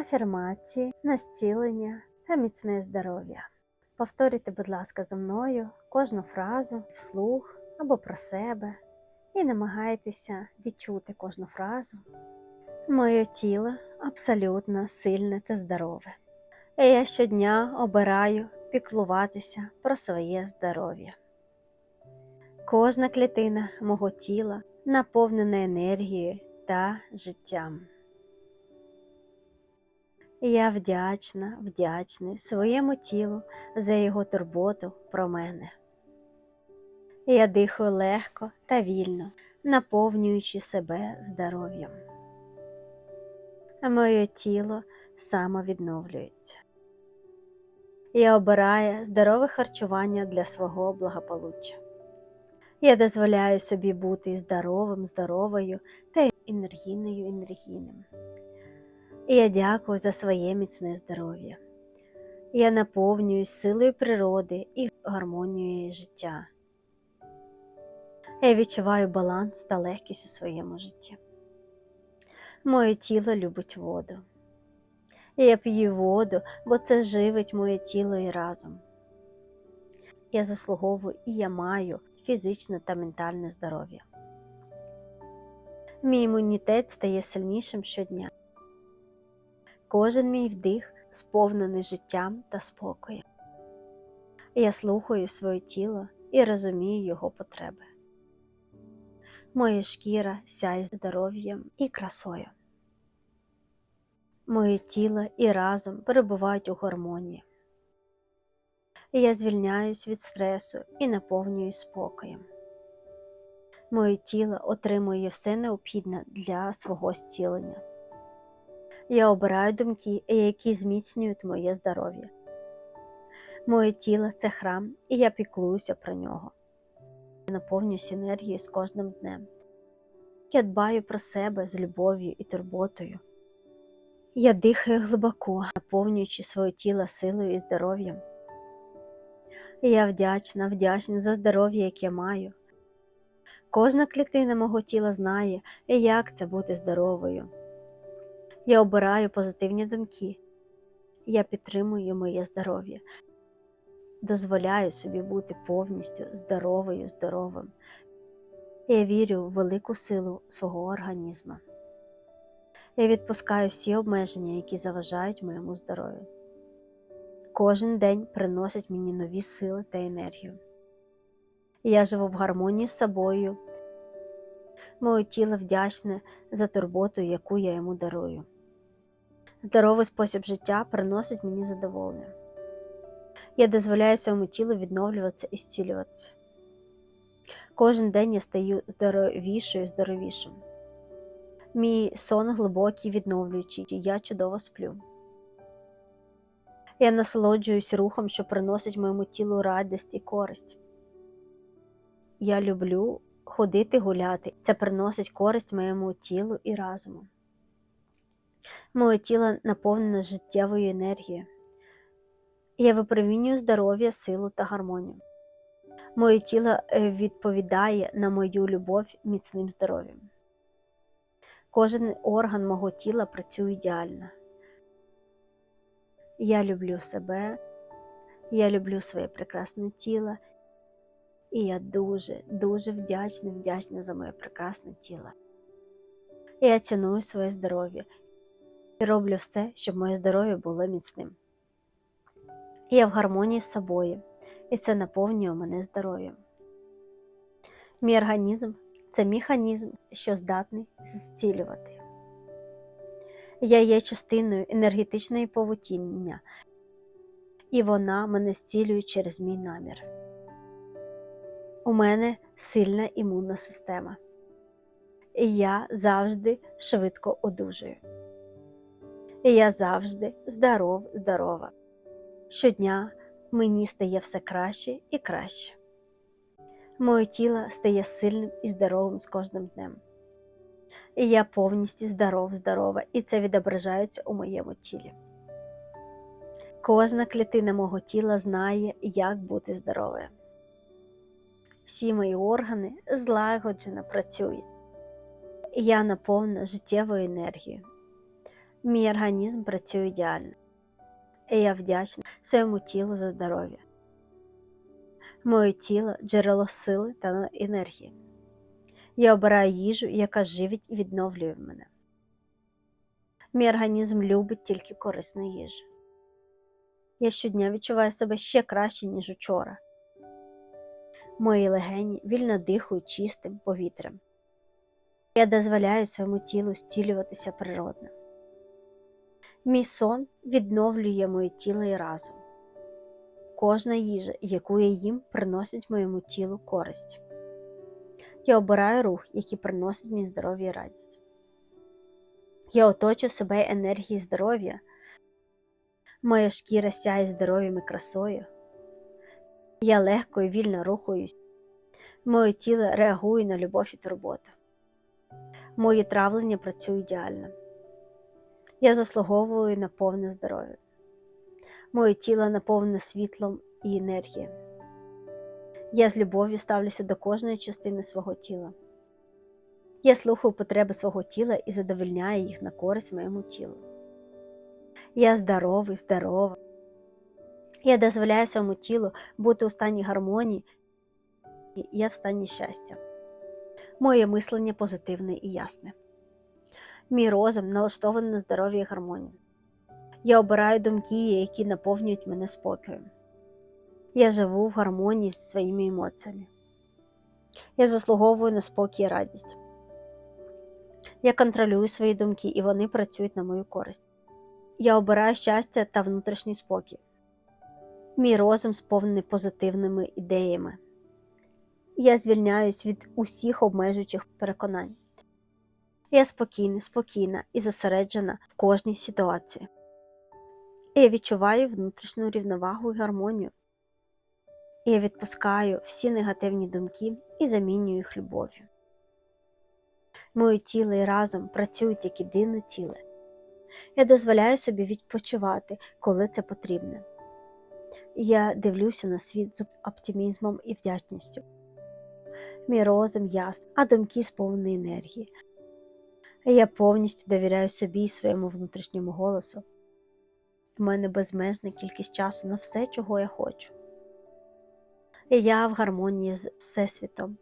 афірмації, на зцілення та міцне здоров'я. Повторюйте, будь ласка, за мною кожну фразу вслух або про себе і намагайтеся відчути кожну фразу. Моє тіло абсолютно сильне та здорове. І я щодня обираю піклуватися про своє здоров'я. Кожна клітина мого тіла наповнена енергією та життям. Я вдячна, вдячний своєму тілу за його турботу про мене. Я дихаю легко та вільно, наповнюючи себе здоров'ям. Моє тіло самовідновлюється. Я обираю здорове харчування для свого благополуччя. Я дозволяю собі бути здоровим, здоровою та енергійною енергійним. І я дякую за своє міцне здоров'я. Я наповнююсь силою природи і гармонією життя. Я відчуваю баланс та легкість у своєму житті. Моє тіло любить воду. Я п'ю воду, бо це живить моє тіло і разум. Я заслуговую і я маю фізичне та ментальне здоров'я. Мій імунітет стає сильнішим щодня. Кожен мій вдих сповнений життям та спокоєм. Я слухаю своє тіло і розумію його потреби. Моя шкіра сяє здоров'ям і красою. Моє тіло і разом перебувають у гармонії. Я звільняюсь від стресу і наповнююсь спокоєм. Моє тіло отримує все необхідне для свого зцілення. Я обираю думки, які зміцнюють моє здоров'я. Моє тіло це храм, і я піклуюся про нього. Я наповнююсь енергією з кожним днем. Я дбаю про себе з любов'ю і турботою. Я дихаю глибоко, наповнюючи своє тіло силою і здоров'ям. Я вдячна, вдячна за здоров'я, яке маю. Кожна клітина мого тіла знає, як це бути здоровою. Я обираю позитивні думки. Я підтримую моє здоров'я, дозволяю собі бути повністю здоровою, здоровим. Я вірю в велику силу свого організму. Я відпускаю всі обмеження, які заважають моєму здоров'ю. Кожен день приносить мені нові сили та енергію. Я живу в гармонії з собою. Моє тіло вдячне за турботу, яку я йому дарую. Здоровий спосіб життя приносить мені задоволення. Я дозволяю своєму тілу відновлюватися і зцілюватися. Кожен день я стаю здоровішою, здоровішим. Мій сон глибокий, відновлюючий, я чудово сплю. Я насолоджуюсь рухом, що приносить моєму тілу радість і користь. Я люблю ходити гуляти. Це приносить користь моєму тілу і разуму. Моє тіло наповнене життєвою енергією. Я випромінюю здоров'я, силу та гармонію. Моє тіло е, відповідає на мою любов міцним здоров'ям. Кожен орган мого тіла працює ідеально. Я люблю себе, я люблю своє прекрасне тіло, і я дуже, дуже вдячна, вдячна за моє прекрасне тіло. Я ціную своє здоров'я і роблю все, щоб моє здоров'я було міцним. Я в гармонії з собою, і це наповнює мене здоров'ям. Мій організм це механізм, що здатний зцілювати. Я є частиною енергетичної павутіння, і вона мене зцілює через мій намір. У мене сильна імунна система, і я завжди швидко одужую. І я завжди здоров, здорова. Щодня мені стає все краще і краще. Моє тіло стає сильним і здоровим з кожним днем. І я повністю здоров, здорова, і це відображається у моєму тілі. Кожна клітина мого тіла знає, як бути здоровою. Всі мої органи злагоджено працюють. Я наповнена життєвою енергією. Мій організм працює ідеально, і я вдячна своєму тілу за здоров'я. Моє тіло джерело сили та енергії. Я обираю їжу, яка живить і відновлює мене. Мій організм любить тільки корисну їжу. Я щодня відчуваю себе ще краще, ніж учора. Мої легені вільно дихають чистим повітрям. Я дозволяю своєму тілу зцілюватися природно. Мій сон відновлює моє тіло і разум. Кожна їжа, яку я їм, приносить моєму тілу користь. Я обираю рух, який приносить мені здоров'я і радість. Я оточу себе енергією здоров'я. Моя шкіра сяє здоров'ям і красою. Я легко і вільно рухаюсь. Моє тіло реагує на любов і турботу. Моє травлення працює ідеально. Я заслуговую на повне здоров'я. Моє тіло наповнене світлом і енергією. Я з любов'ю ставлюся до кожної частини свого тіла. Я слухаю потреби свого тіла і задовольняю їх на користь моєму тілу. Я здоровий, здорова. Я дозволяю своєму тілу бути у стані гармонії, і я в стані щастя. Моє мислення позитивне і ясне. Мій розум налаштований на здоров'я і гармонію. Я обираю думки, які наповнюють мене спокоєм. Я живу в гармонії зі своїми емоціями. Я заслуговую на спокій і радість. Я контролюю свої думки, і вони працюють на мою користь. Я обираю щастя та внутрішній спокій. Мій розум сповнений позитивними ідеями. Я звільняюсь від усіх обмежуючих переконань. Я спокійна, спокійна і зосереджена в кожній ситуації. Я відчуваю внутрішню рівновагу і гармонію. Я відпускаю всі негативні думки і замінюю їх любов'ю. Моє тіло і разом працюють як єдине тіло. Я дозволяю собі відпочивати, коли це потрібно. Я дивлюся на світ з оптимізмом і вдячністю. Мій розум ясний, а думки сповнені енергії. Я повністю довіряю собі і своєму внутрішньому голосу. У мене безмежна кількість часу на все, чого я хочу. Я в гармонії з Всесвітом.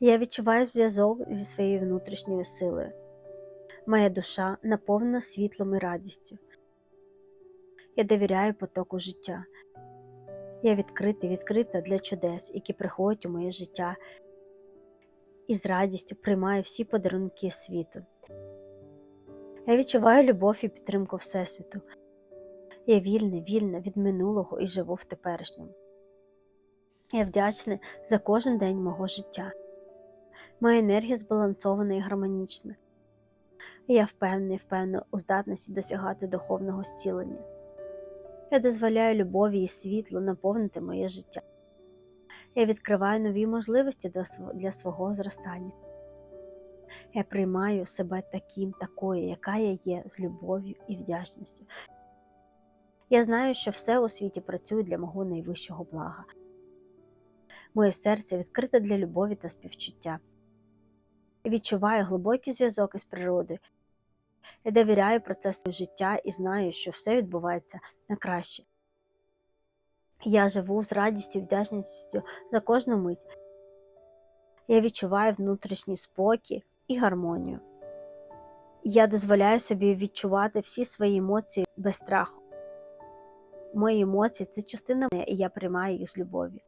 Я відчуваю зв'язок зі своєю внутрішньою силою. Моя душа наповнена світлом і радістю. Я довіряю потоку життя. Я відкритий, відкрита для чудес, які приходять у моє життя, і з радістю приймаю всі подарунки світу. Я відчуваю любов і підтримку Всесвіту. Я вільна, вільна від минулого і живу в теперішньому. Я вдячна за кожен день мого життя. Моя енергія збалансована і гармонічна. Я впевнений, впевнена у здатності досягати духовного зцілення. Я дозволяю любові і світлу наповнити моє життя. Я відкриваю нові можливості для свого зростання. Я приймаю себе таким, такою, яка я є, з любов'ю і вдячністю. Я знаю, що все у світі працює для мого найвищого блага. Моє серце відкрите для любові та співчуття. Відчуваю глибокий зв'язок із природою. Я довіряю процесу життя і знаю, що все відбувається на краще. Я живу з радістю і вдячністю за кожну мить. Я відчуваю внутрішній спокій і гармонію. Я дозволяю собі відчувати всі свої емоції без страху. Мої емоції це частина мене, і я приймаю їх з любов'ю.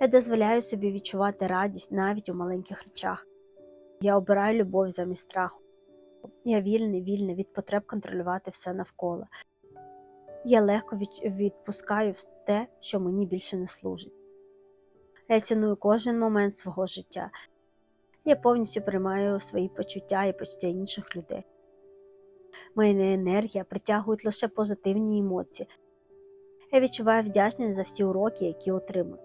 Я дозволяю собі відчувати радість навіть у маленьких речах. Я обираю любов замість страху. Я вільний, вільний від потреб контролювати все навколо. Я легко відпускаю те, що мені більше не служить. Я ціную кожен момент свого життя. Я повністю приймаю свої почуття і почуття інших людей. Моя енергія притягує лише позитивні емоції. Я відчуваю вдячність за всі уроки, які отримую.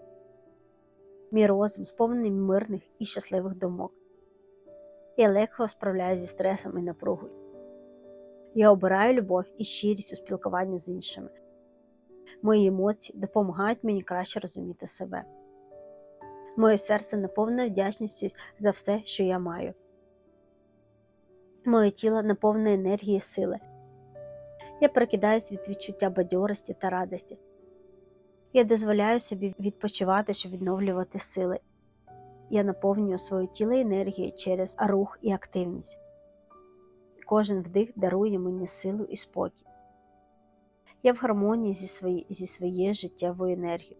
Мій розум сповнений мирних і щасливих думок. Я легко справляюся зі стресом і напругою. Я обираю любов і щирість у спілкуванні з іншими. Мої емоції допомагають мені краще розуміти себе. Моє серце наповнене вдячністю за все, що я маю. Моє тіло наповнене енергією сили. Я прокидаюсь від відчуття бадьорості та радості. Я дозволяю собі відпочивати, щоб відновлювати сили. Я наповнюю своє тіло енергією через рух і активність. Кожен вдих дарує мені силу і спокій. Я в гармонії зі, свої, зі своєю життєвою енергією.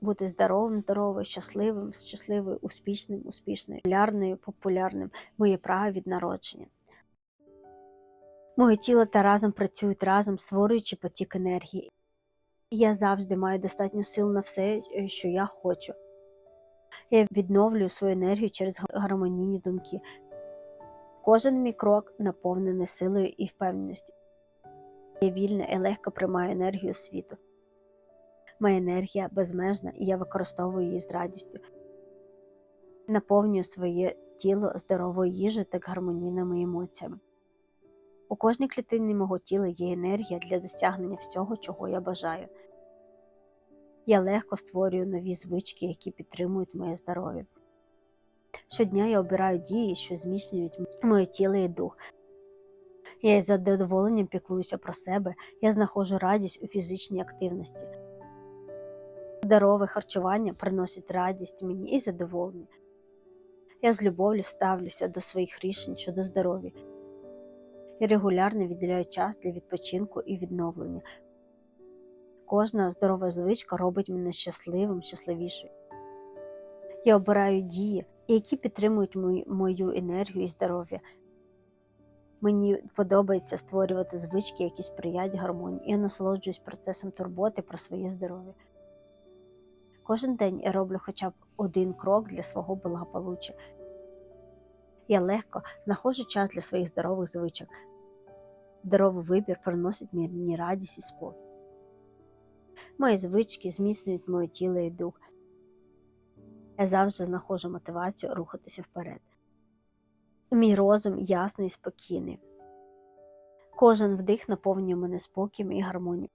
Бути здоровим, здоровою, щасливим, щасливою, успішним, успішною, популярною, популярним моє право від народження. Моє тіло та разом працюють разом, створюючи потік енергії. Я завжди маю достатньо сил на все, що я хочу. Я відновлюю свою енергію через гармонійні думки. Кожен мій крок наповнений силою і впевненістю. Я вільна і легко приймаю енергію світу. Моя енергія безмежна, і я використовую її з радістю. Наповнюю своє тіло здоровою їжею та гармонійними емоціями. У кожній клітині мого тіла є енергія для досягнення всього, чого я бажаю. Я легко створюю нові звички, які підтримують моє здоров'я. Щодня я обираю дії, що зміцнюють моє тіло і дух. Я із задоволенням піклуюся про себе, я знаходжу радість у фізичній активності. Здорове харчування приносить радість мені і задоволення. Я з любов'ю ставлюся до своїх рішень щодо здоров'я. Я регулярно відділяю час для відпочинку і відновлення. Кожна здорова звичка робить мене щасливим, щасливішою. Я обираю дії, які підтримують мою, енергію і здоров'я. Мені подобається створювати звички, які сприяють гармонії, я насолоджуюсь процесом турботи про своє здоров'я. Кожен день я роблю хоча б один крок для свого благополуччя. Я легко знаходжу час для своїх здорових звичок. Здоровий вибір приносить мені радість і спокій. Мої звички зміцнюють моє тіло і дух. Я завжди знаходжу мотивацію рухатися вперед. Мій розум ясний і спокійний. Кожен вдих наповнює мене спокієм і гармонією.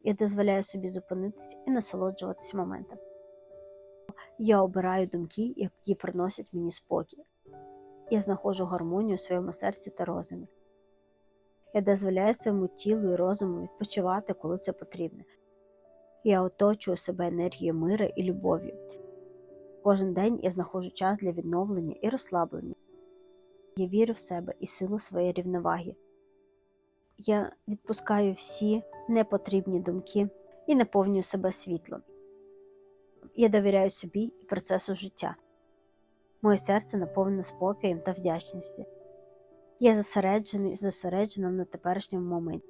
Я дозволяю собі зупинитися і насолоджуватися моментом. Я обираю думки, які приносять мені спокій. Я знаходжу гармонію у своєму серці та розумі. Я дозволяю своєму тілу і розуму відпочивати, коли це потрібно. Я оточую себе енергією мира і любові. Кожен день я знаходжу час для відновлення і розслаблення. Я вірю в себе і силу своєї рівноваги. Я відпускаю всі непотрібні думки і наповнюю себе світлом. Я довіряю собі і процесу життя. Моє серце наповнене спокоєм та вдячністю. Я зосереджений зосереджена на теперішньому моменті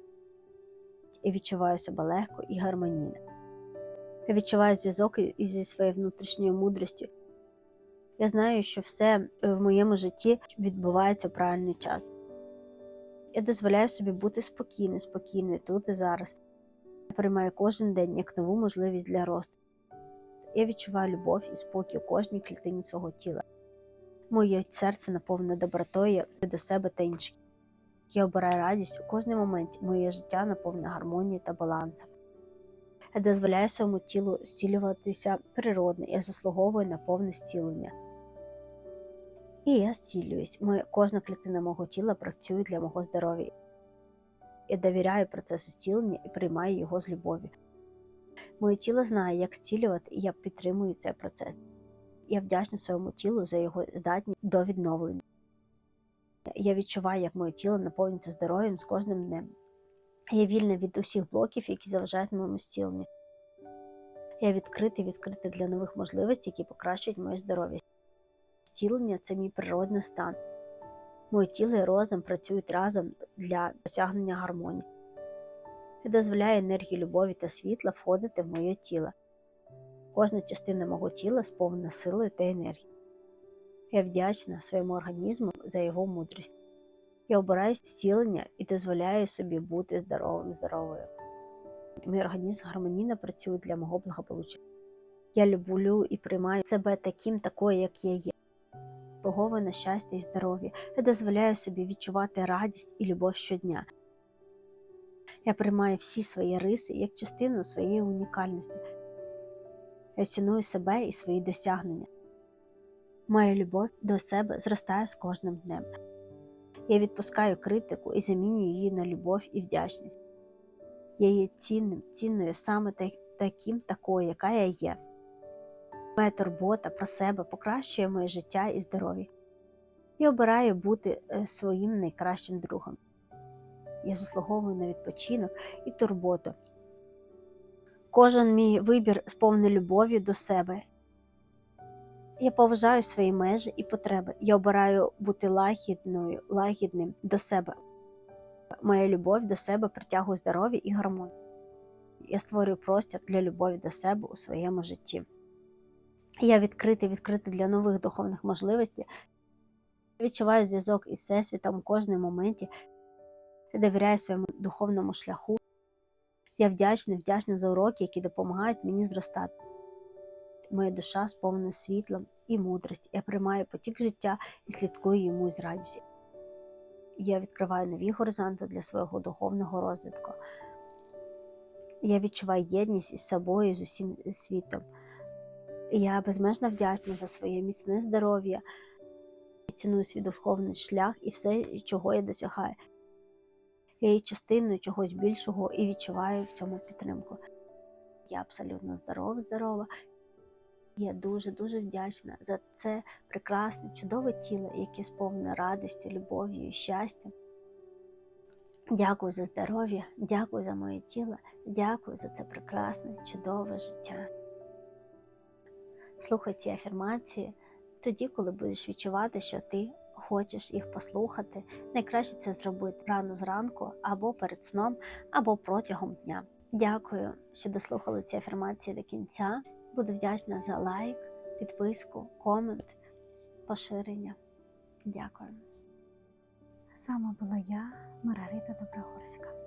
і відчуваю себе легко і гармонійно. Я відчуваю зв'язок зі своєю внутрішньою мудрістю. Я знаю, що все в моєму житті відбувається в правильний час. Я дозволяю собі бути спокійною, спокійною тут і зараз. Я приймаю кожен день як нову можливість для росту. Я відчуваю любов і спокій у кожній клітині свого тіла. Моє серце наповнене добротою до себе та інших. Я обираю радість у кожному моменті. Моє життя наповнене гармонією та балансом. Я дозволяю своєму тілу зцілюватися природно, я заслуговую на повне зцілення. І я зцілююсь. Моя, кожна клітина мого тіла працює для мого здоров'я. Я довіряю процесу зцілення і приймаю його з любов'ю. Моє тіло знає, як зцілювати, і я підтримую цей процес. Я вдячна своєму тілу за його здатність до відновлення. Я відчуваю, як моє тіло наповнюється здоров'ям з кожним днем. Я вільна від усіх блоків, які заважають моєму зціленню. Я відкритий, відкритий для нових можливостей, які покращують моє здоров'я. Зцілення це мій природний стан. Моє тіло і розум працюють разом для досягнення гармонії. Я дозволяю енергії любові та світла входити в моє тіло. Кожна частина мого тіла сповнена силою та енергією. Я вдячна своєму організму за його мудрість. Я обираю зцілення і дозволяю собі бути здоровим, здоровою. Мій організм гармонійно працює для мого благополуччя. Я люблю і приймаю себе таким, такою, як я є. Слуговую щастя і здоров'я. Я дозволяю собі відчувати радість і любов щодня. Я приймаю всі свої риси як частину своєї унікальності. Я ціную себе і свої досягнення. Моя любов до себе зростає з кожним днем. Я відпускаю критику і замінюю її на любов і вдячність. Я є цінним, цінною саме таким, такою, яка я є. Моя турбота про себе покращує моє життя і здоров'я. Я обираю бути е, своїм найкращим другом. Я заслуговую на відпочинок і турботу. Кожен мій вибір сповнений любов'ю до себе. Я поважаю свої межі і потреби. Я обираю бути лагідною, лагідним до себе. Моя любов до себе притягує здоров'я і гармонію. Я створюю простір для любові до себе у своєму житті. Я відкритий, відкритий для нових духовних можливостей. Я відчуваю зв'язок із Всесвітом у кожному моменті. Я довіряю своєму духовному шляху. Я вдячний, вдячна за уроки, які допомагають мені зростати. Моя душа сповнена світлом і мудрості. Я приймаю потік життя і слідкую йому з радістю. Я відкриваю нові горизонти для свого духовного розвитку. Я відчуваю єдність із собою, з усім світом. Я безмежно вдячна за своє міцне здоров'я. Я ціную свій духовний шлях і все, чого я досягаю. Я є частиною чогось більшого і відчуваю в цьому підтримку. Я абсолютно здорова, здорова. Я дуже-дуже вдячна за це прекрасне, чудове тіло, яке сповнене радістю, любов'ю і щастям. Дякую за здоров'я, дякую за моє тіло, дякую за це прекрасне, чудове життя. Слухай ці афірмації тоді, коли будеш відчувати, що ти хочеш їх послухати. Найкраще це зробити рано зранку, або перед сном, або протягом дня. Дякую, що дослухали ці афірмації до кінця. Буду вдячна за лайк, підписку, комент, поширення. Дякую. З вами була я, Маргарита Доброгорська.